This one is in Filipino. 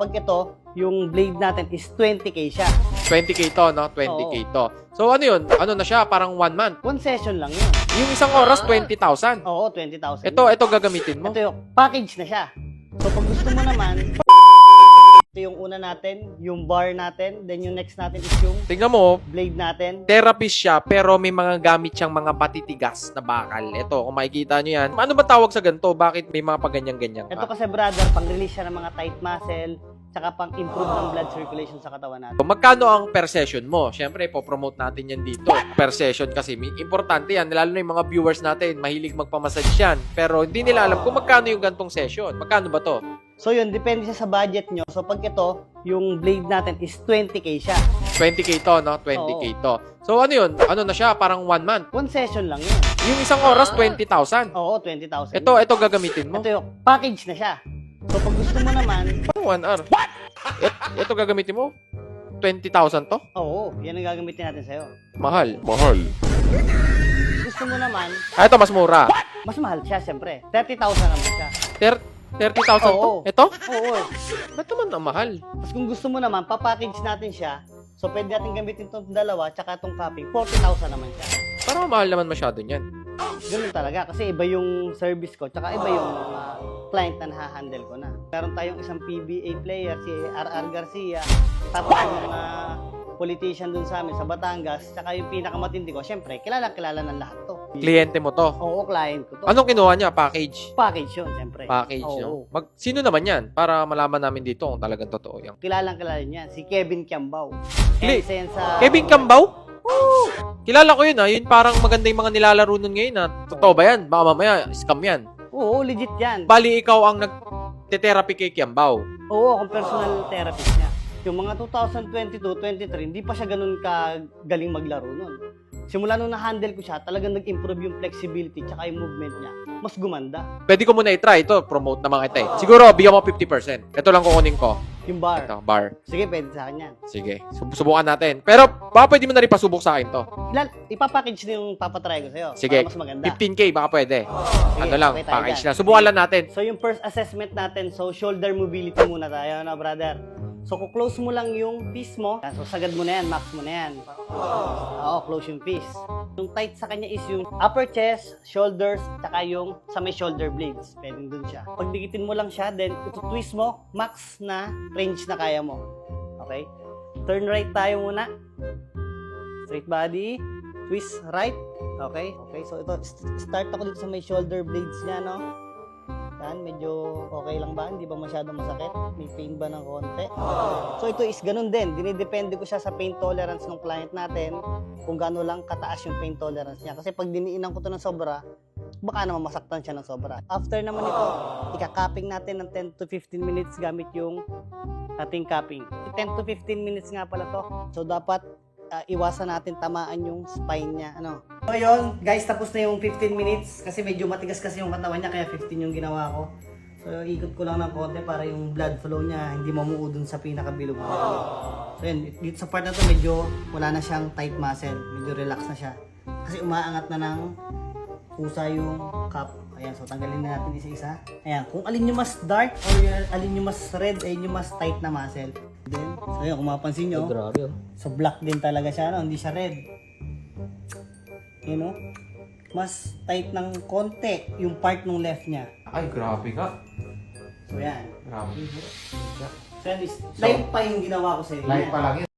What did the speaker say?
pag ito, yung blade natin is 20k siya. 20k to, no? 20k to. So ano yun? Ano na siya? Parang one month. One session lang yun. Yung isang oras, 20,000. Oo, 20,000. Ito, ito gagamitin mo. Ito yung package na siya. So pag gusto mo naman, una natin, yung bar natin, then yung next natin is yung Tingnan mo, blade natin. therapist siya pero may mga gamit siyang mga patitigas na bakal. Ito, kung makikita nyo yan. Ano ba tawag sa ganito? Bakit may mga paganyan-ganyan Ito ka? kasi brother, pang-release siya ng mga tight muscle, tsaka pang-improve ng blood circulation sa katawan natin. Magkano ang per session mo? Siyempre, ipopromote natin yan dito. Per session kasi. Importante yan. Lalo na yung mga viewers natin. Mahilig magpamassage yan. Pero hindi nila alam kung magkano yung gantong session. Magkano ba to? So yun, depende siya sa budget nyo. So pag ito, yung blade natin is 20k siya. 20k to, no? 20k to. So ano yun? Ano na siya? Parang one month. One session lang yun. Yung isang oras, 20,000. Oo, 20,000. Ito, ito gagamitin mo. Ito yung package na siya. So pag gusto mo naman, Parang one hour. Et, ito gagamitin mo? 20,000 to? oo, yan ang gagamitin natin sa'yo. Mahal. Mahal. Gusto mo naman, Ah, ito mas mura. mas mahal siya, siyempre. 30,000 naman siya. Ter- 30,000 to? Oo. Ito? Oo. Ba't naman ang mahal? Tapos kung gusto mo naman, papackage natin siya. So pwede natin gamitin itong dalawa, tsaka itong cupping. 40,000 naman siya. Parang mahal naman masyado niyan. Ganun talaga. Kasi iba yung service ko, tsaka iba yung mga client na nahahandle ko na. Meron tayong isang PBA player, si RR Garcia. Tapos yung mga politician dun sa amin sa Batangas, tsaka yung pinakamatindi ko, syempre, kilala kilala ng lahat to. Kliyente mo to. Oo, client ko to. Anong kinuha niya? Package. Package yun, syempre. Package, Oo. no? Mag, sino naman yan? Para malaman namin dito kung talagang totoo yan. Kilalang kilala niya, si Kevin Kiambao. Kli- yan sa... Kevin Cambaw? Kilala ko yun ha. Yun parang maganda yung mga nilalaro nun ngayon ha. Totoo ba yan? Baka mamaya, scam yan. Oo, legit yan. Bali, ikaw ang nag-therapy kay Kiambao. Oo, akong personal therapist niya. Yung mga 2022, 23, hindi pa siya ganun kagaling maglaro nun. Simula nung na-handle ko siya, talagang nag-improve yung flexibility tsaka yung movement niya. Mas gumanda. Pwede ko muna i-try ito. Promote naman kita eh. Siguro, bigyan mo 50%. Ito lang kukunin ko. Yung bar. Ito, bar. Sige, pwede sa akin yan. Sige. Sub- subukan natin. Pero, baka pwede mo na rin pasubok sa akin to. Ilan, ipapackage na yung papatry ko sa'yo. Sige. Para mas maganda. 15K, baka pwede. Sige, ano lang, okay tayo package dyan. na. Subukan lang natin. So, yung first assessment natin, so shoulder mobility muna tayo, no, brother? So, close mo lang yung fist mo. So, sagad mo na yan, max mo na yan. Oo, close yung fist. Yung tight sa kanya is yung upper chest, shoulders, tsaka yung sa may shoulder blades. Pwedeng dun siya. Pag dikitin mo lang siya, then ito twist mo, max na range na kaya mo. Okay? Turn right tayo muna. Straight body. Twist right. Okay? Okay, so ito, st- start ako dito sa may shoulder blades niya, no? Yan, medyo okay lang ba? Hindi ba masyadong masakit? May pain ba ng konti? So ito is ganun din. Dinidepende ko siya sa pain tolerance ng client natin kung gaano lang kataas yung pain tolerance niya. Kasi pag diniinan ko to ng sobra, baka naman masaktan siya ng sobra. After naman ito, ika-cupping natin ng 10 to 15 minutes gamit yung ating cupping. 10 to 15 minutes nga pala to. So dapat ah, iwasan natin tamaan yung spine niya. Ano? So yun, guys, tapos na yung 15 minutes kasi medyo matigas kasi yung katawan niya kaya 15 yung ginawa ko. So ikot ko lang ng konti para yung blood flow niya hindi mamuo dun sa pinakabilog mo. So yun, dito sa part na to medyo wala na siyang tight muscle, medyo relax na siya. Kasi umaangat na ng kusa yung cup. Ayan, so tanggalin na natin isa-isa. Ayan, kung alin yung mas dark or alin yung mas red, ayun yung mas tight na muscle. Then, so yun, kung mapansin nyo, oh. So black din talaga siya, no? hindi siya red. You know? Mas tight ng konti yung part ng left niya. Ay, grabe ka. So yan. Grabe. So yan is live pa yung ginawa ko sa inyo. Live pa lang yun.